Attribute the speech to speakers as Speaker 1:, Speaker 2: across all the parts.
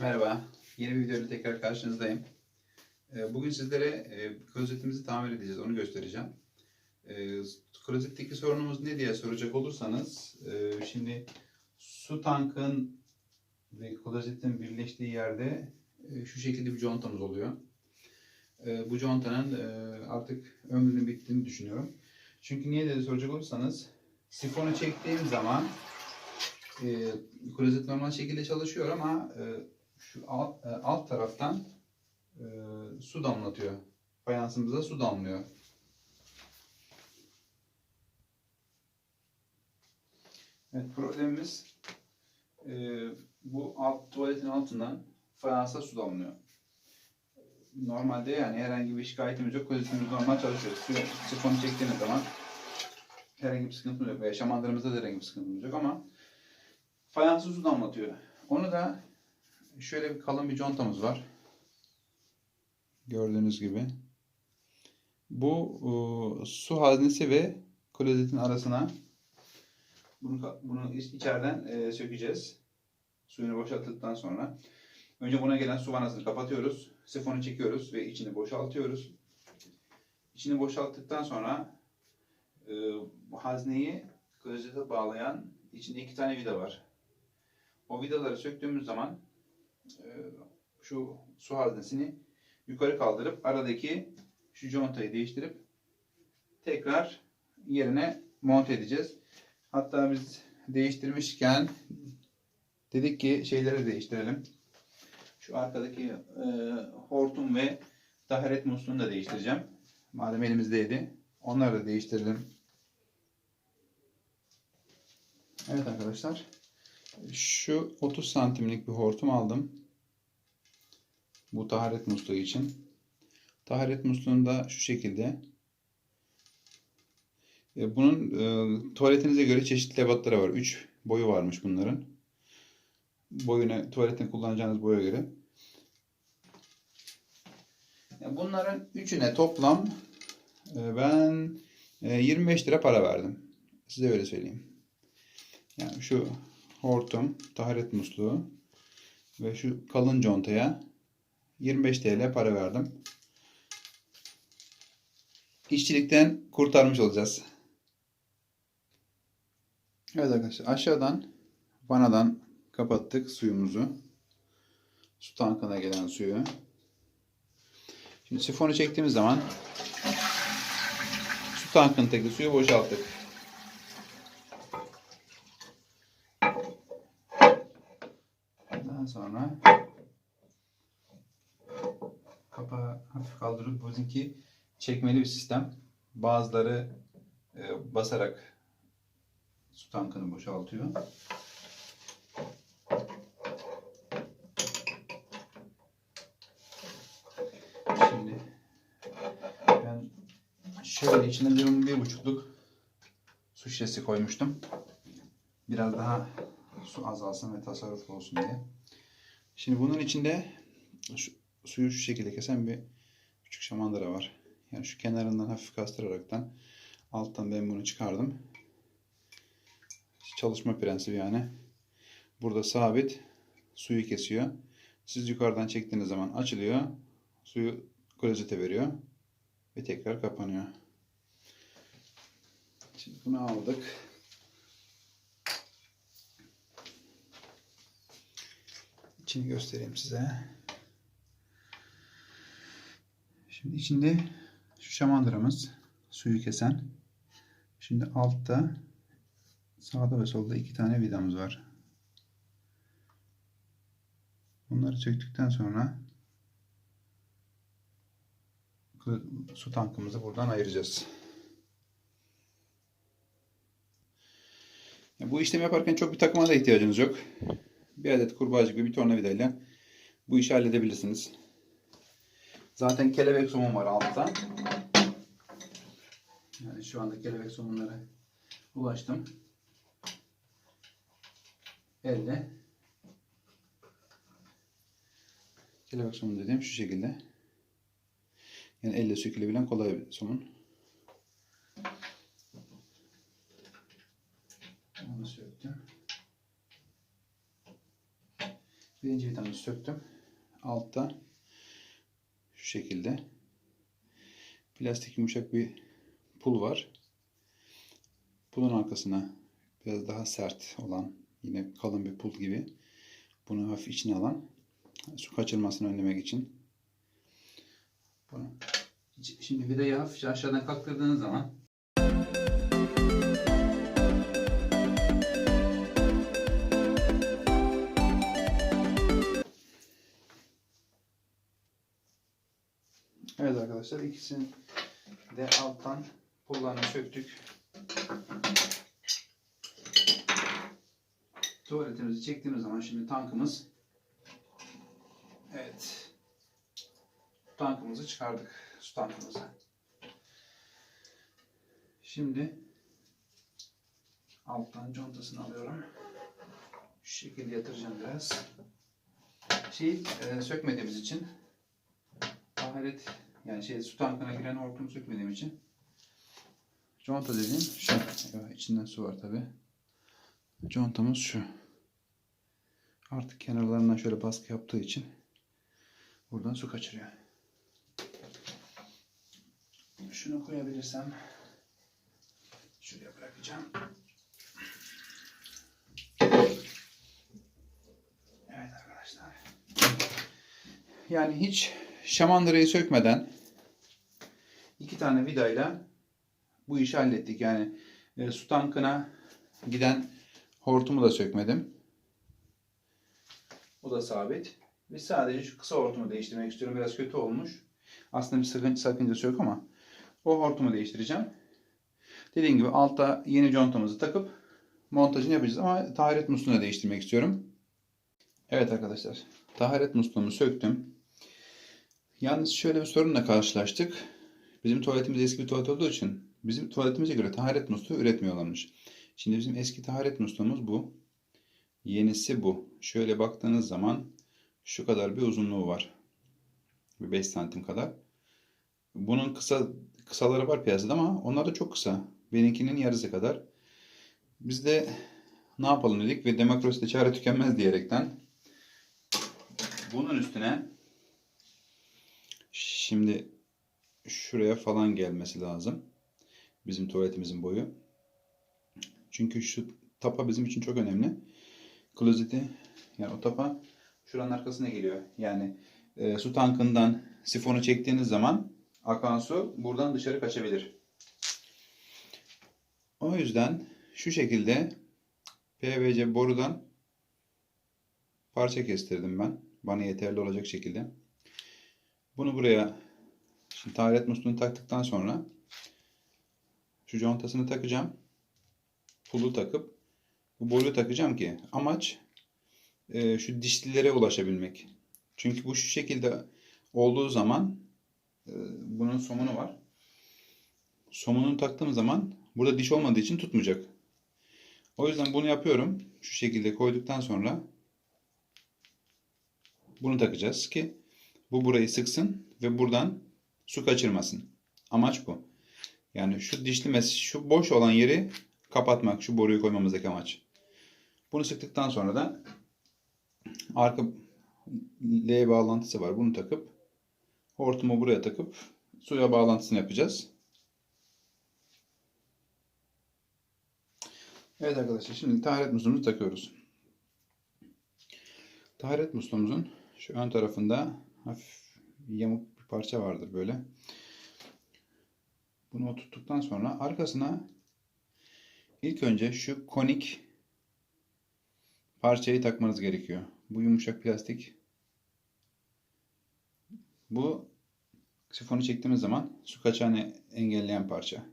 Speaker 1: Merhaba, yeni bir videoyla tekrar karşınızdayım. Ee, Bugün sizlere e, klozetimizi tamir edeceğiz, onu göstereceğim. Ee, Klozetteki sorunumuz ne diye soracak olursanız, e, şimdi su tankın ve klozetin birleştiği yerde e, şu şekilde bir contamız oluyor. E, Bu contanın artık ömrünün bittiğini düşünüyorum. Çünkü niye diye soracak olursanız, sifonu çektiğim zaman klozet normal şekilde çalışıyor ama e, şu alt, e, alt taraftan e, su damlatıyor. Fayansımıza su damlıyor. Evet problemimiz e, bu alt tuvaletin altından fayansa su damlıyor. Normalde yani herhangi bir şikayetimiz yok. Klozetimiz normal çalışıyor. Su, sifonu çektiğiniz zaman herhangi bir sıkıntımız yok. Veya şamandırımızda da herhangi bir sıkıntımız yok ama fayansı su damlatıyor. Onu da şöyle bir kalın bir contamız var. Gördüğünüz gibi. Bu e, su haznesi ve klozetin arasına bunu, bunu iç- içeriden e, sökeceğiz. Suyunu boşalttıktan sonra. Önce buna gelen su vanasını kapatıyoruz. Sifonu çekiyoruz ve içini boşaltıyoruz. İçini boşalttıktan sonra e, hazneyi klozete bağlayan içinde iki tane vida var. O vidaları söktüğümüz zaman şu su haznesini yukarı kaldırıp aradaki şu contayı değiştirip tekrar yerine monte edeceğiz. Hatta biz değiştirmişken dedik ki şeyleri değiştirelim. Şu arkadaki e, hortum ve taharet musluğunu da değiştireceğim. Madem elimizdeydi. Onları da değiştirelim. Evet arkadaşlar. Şu 30 santimlik bir hortum aldım. Bu taharet musluğu için. Taharet musluğunda şu şekilde. E, Bunun e, tuvaletinize göre çeşitli ebatları var. 3 boyu varmış bunların. Boyuna, tuvaletini kullanacağınız boya göre. Ya Bunların üçüne toplam e, ben e, 25 lira para verdim. Size öyle söyleyeyim. Yani şu hortum, taharet musluğu ve şu kalın contaya 25 TL para verdim. İşçilikten kurtarmış olacağız. Evet arkadaşlar aşağıdan vanadan kapattık suyumuzu. Su tankına gelen suyu. Şimdi sifonu çektiğimiz zaman su tankındaki suyu boşalttık. Daha sonra kapağı hafif kaldırıp bizimki çekmeli bir sistem. Bazıları e, basarak su tankını boşaltıyor. Şimdi ben şöyle içine bir, bir buçukluk su şişesi koymuştum. Biraz daha su azalsın ve tasarruflu olsun diye. Şimdi bunun içinde şu, suyu şu şekilde kesen bir küçük şamandıra var. Yani şu kenarından hafif kastıraraktan alttan ben bunu çıkardım. Çalışma prensibi yani. Burada sabit suyu kesiyor. Siz yukarıdan çektiğiniz zaman açılıyor. Suyu klozete veriyor. Ve tekrar kapanıyor. Şimdi bunu aldık. İçini göstereyim size. Şimdi içinde şu şamandıramız suyu kesen. Şimdi altta sağda ve solda iki tane vidamız var. Bunları söktükten sonra su tankımızı buradan ayıracağız. Bu işlemi yaparken çok bir takıma da ihtiyacınız yok. Bir adet kurbağacık ve bir tornavidayla bu işi halledebilirsiniz. Zaten kelebek somun var altta. Yani şu anda kelebek somunlara ulaştım. Elle kelebek somun dediğim şu şekilde. Yani elle sökülebilen kolay bir somun. Onu söktüm. Ve Birinci vidamızı söktüm. Altta şu şekilde plastik yumuşak bir pul var. Pulun arkasına biraz daha sert olan yine kalın bir pul gibi bunu hafif içine alan su kaçırmasını önlemek için bunu şimdi vidayı hafifçe aşağıdan kalktırdığınız zaman arkadaşlar ikisini de alttan pullarını söktük. Tuvaletimizi çektiğimiz zaman şimdi tankımız Evet. Tankımızı çıkardık. Su tankımızı. Şimdi alttan contasını alıyorum. Şu şekilde yatıracağım biraz. Şey e, sökmediğimiz için taharet yani şey su tankına giren hortumu sökmediğim için conta dediğim şu. Evet, içinden su var tabi. Contamız şu. Artık kenarlarından şöyle baskı yaptığı için buradan su kaçırıyor. Şunu koyabilirsem şuraya bırakacağım. Evet arkadaşlar. Yani hiç şamandırayı sökmeden iki tane vidayla bu işi hallettik. Yani e, su tankına giden hortumu da sökmedim. O da sabit. Ve sadece şu kısa hortumu değiştirmek istiyorum. Biraz kötü olmuş. Aslında bir sakın, sakıncası yok ama o hortumu değiştireceğim. Dediğim gibi altta yeni contamızı takıp montajını yapacağız. Ama taharet musluğunu değiştirmek istiyorum. Evet arkadaşlar. Taharet musluğumu söktüm. Yalnız şöyle bir sorunla karşılaştık. Bizim tuvaletimiz eski bir tuvalet olduğu için bizim tuvaletimize göre taharet musluğu üretmiyorlarmış. Şimdi bizim eski taharet musluğumuz bu. Yenisi bu. Şöyle baktığınız zaman şu kadar bir uzunluğu var. Bir 5 santim kadar. Bunun kısa kısaları var piyasada ama onlar da çok kısa. Benimkinin yarısı kadar. Biz de ne yapalım dedik ve demokraside çare tükenmez diyerekten bunun üstüne şimdi şuraya falan gelmesi lazım. Bizim tuvaletimizin boyu. Çünkü şu tapa bizim için çok önemli. Klozeti yani o tapa şuranın arkasına geliyor. Yani e, su tankından sifonu çektiğiniz zaman akan su buradan dışarı kaçabilir. O yüzden şu şekilde PVC borudan parça kestirdim ben. Bana yeterli olacak şekilde. Bunu buraya şimdi taharet musluğunu taktıktan sonra şu contasını takacağım. Pulu takıp bu boruyu takacağım ki amaç e, şu dişlilere ulaşabilmek. Çünkü bu şu şekilde olduğu zaman e, bunun somunu var. Somununu taktığım zaman burada diş olmadığı için tutmayacak. O yüzden bunu yapıyorum. Şu şekilde koyduktan sonra bunu takacağız ki bu burayı sıksın ve buradan su kaçırmasın. Amaç bu. Yani şu dişli mes şu boş olan yeri kapatmak. Şu boruyu koymamızdaki amaç. Bunu sıktıktan sonra da arka L bağlantısı var. Bunu takıp hortumu buraya takıp suya bağlantısını yapacağız. Evet arkadaşlar şimdi taharet musluğumuzu takıyoruz. Taharet musluğumuzun şu ön tarafında hafif yamuk parça vardır böyle. Bunu oturttuktan sonra arkasına ilk önce şu konik parçayı takmanız gerekiyor. Bu yumuşak plastik. Bu sifonu çektiğimiz zaman su kaçağını engelleyen parça.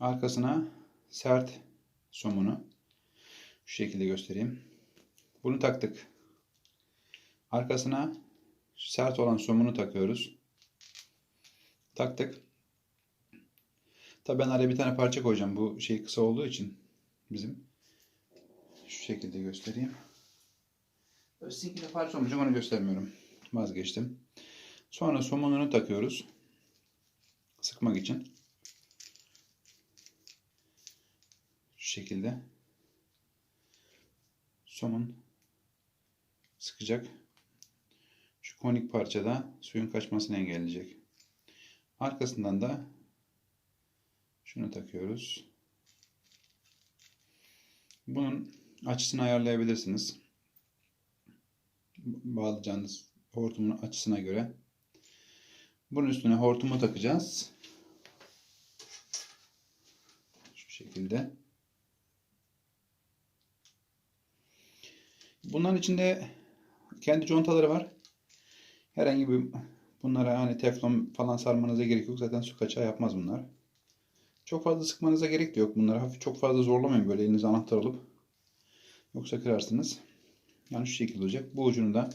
Speaker 1: Arkasına sert somunu şu şekilde göstereyim. Bunu taktık. Arkasına sert olan somunu takıyoruz. Taktık. Tabi ben araya bir tane parça koyacağım. Bu şey kısa olduğu için bizim. Şu şekilde göstereyim. Sizinkine parça olmayacak onu göstermiyorum. Vazgeçtim. Sonra somonunu takıyoruz. Sıkmak için. Şu şekilde. Somun sıkacak. Şu konik parçada suyun kaçmasını engelleyecek. Arkasından da şunu takıyoruz. Bunun açısını ayarlayabilirsiniz. Bağlayacağınız hortumun açısına göre. Bunun üstüne hortumu takacağız. Şu şekilde. Bunların içinde kendi contaları var. Herhangi bir bunlara hani teflon falan sarmanıza gerek yok. Zaten su kaçağı yapmaz bunlar. Çok fazla sıkmanıza gerek de yok bunları. Hafif çok fazla zorlamayın böyle elinize anahtar alıp. Yoksa kırarsınız. Yani şu şekilde olacak. Bu ucunu da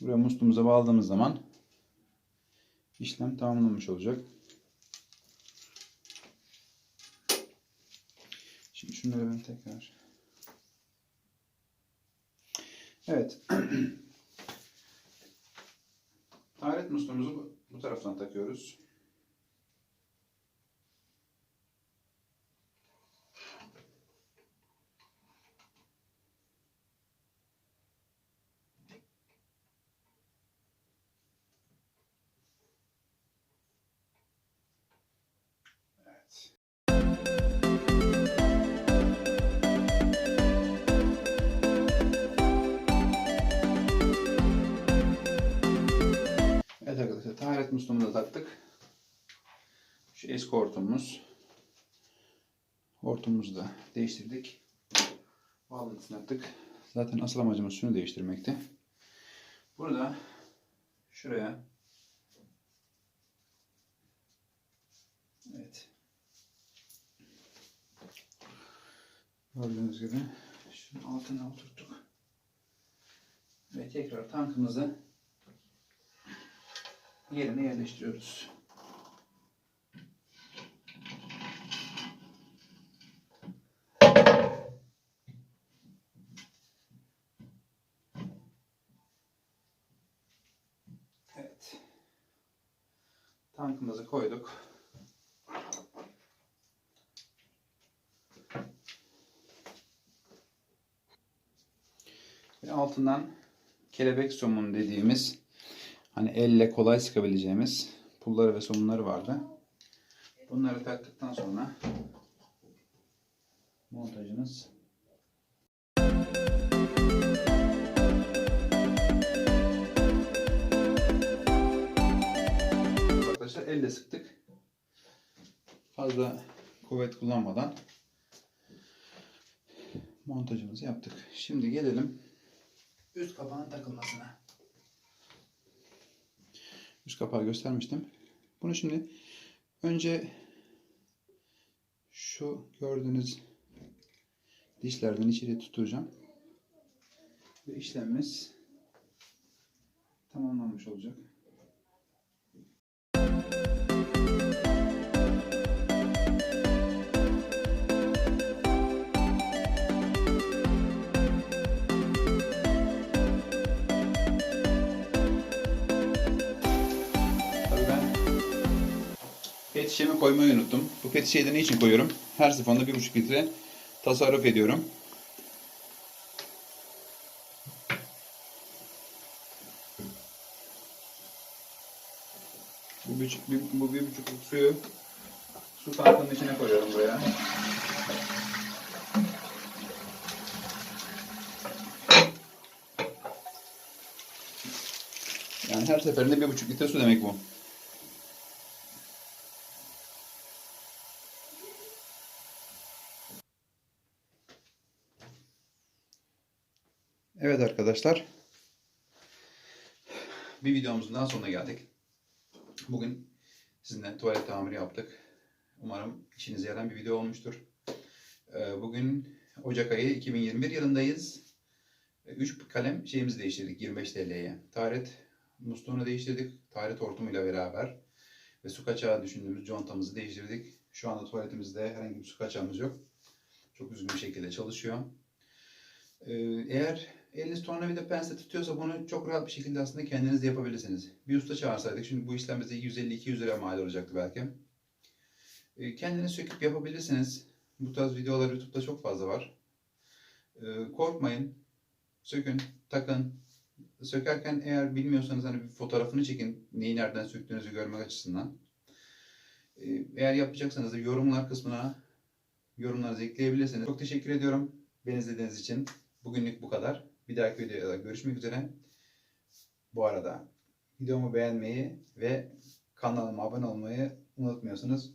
Speaker 1: buraya musluğumuza bağladığımız zaman işlem tamamlanmış olacak. Şimdi şunları ben tekrar Evet. Taharet musluğumuzu bu- taraftan takıyoruz. Taharet musluğunu da taktık. Şu eski hortumumuz. Hortumumuzu da değiştirdik. Bağlantısını yaptık. Zaten asıl amacımız şunu değiştirmekti. Bunu da şuraya Evet. Gördüğünüz gibi şunun altına oturttuk. Ve tekrar tankımızı yerine yerleştiriyoruz. Evet. Tankımızı koyduk. Ve altından kelebek somun dediğimiz hani elle kolay sıkabileceğimiz pulları ve somunları vardı. Bunları taktıktan sonra montajımız Arkadaşlar elle sıktık. Fazla kuvvet kullanmadan montajımızı yaptık. Şimdi gelelim üst kapağın takılmasına. Üst kapağı göstermiştim. Bunu şimdi önce şu gördüğünüz dişlerden içeri tutacağım. Ve işlemimiz tamamlanmış olacak. Pet şişemi koymayı unuttum. Bu pet şişeyi de niçin koyuyorum? Her seferinde bir buçuk litre tasarruf ediyorum. Bu bir, bu bir buçukluk suyu su tankının içine koyuyorum buraya. Yani her seferinde bir buçuk litre su demek bu. Evet arkadaşlar. Bir videomuzun daha sonuna geldik. Bugün sizinle tuvalet tamiri yaptık. Umarım işinize yarayan bir video olmuştur. Ee, Bugün Ocak ayı 2021 yılındayız. 3 kalem şeyimizi değiştirdik 25 TL'ye. Taharet musluğunu değiştirdik. Taharet hortumuyla beraber. Ve su kaçağı düşündüğümüz contamızı değiştirdik. Şu anda tuvaletimizde herhangi bir su kaçağımız yok. Çok düzgün bir şekilde çalışıyor. Ee, Eğer eliniz tornavida pense tutuyorsa bunu çok rahat bir şekilde aslında kendiniz de yapabilirsiniz. Bir usta çağırsaydık şimdi bu işlem bize 150-200 lira mal olacaktı belki. Ee, Kendiniz söküp yapabilirsiniz. Bu tarz videolar YouTube'da çok fazla var. Ee, Korkmayın. sökün, takın. Sökerken eğer bilmiyorsanız hani bir fotoğrafını çekin neyi nereden söktüğünüzü görmek açısından. Ee, Eğer yapacaksanız da yorumlar kısmına yorumlarınızı ekleyebilirsiniz. Çok teşekkür ediyorum beni izlediğiniz için. Bugünlük bu kadar. Bir dahaki videoda görüşmek üzere. Bu arada videomu beğenmeyi ve kanalıma abone olmayı unutmuyorsunuz.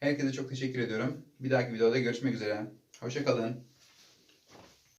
Speaker 1: Herkese çok teşekkür ediyorum. Bir dahaki videoda görüşmek üzere. Hoşçakalın.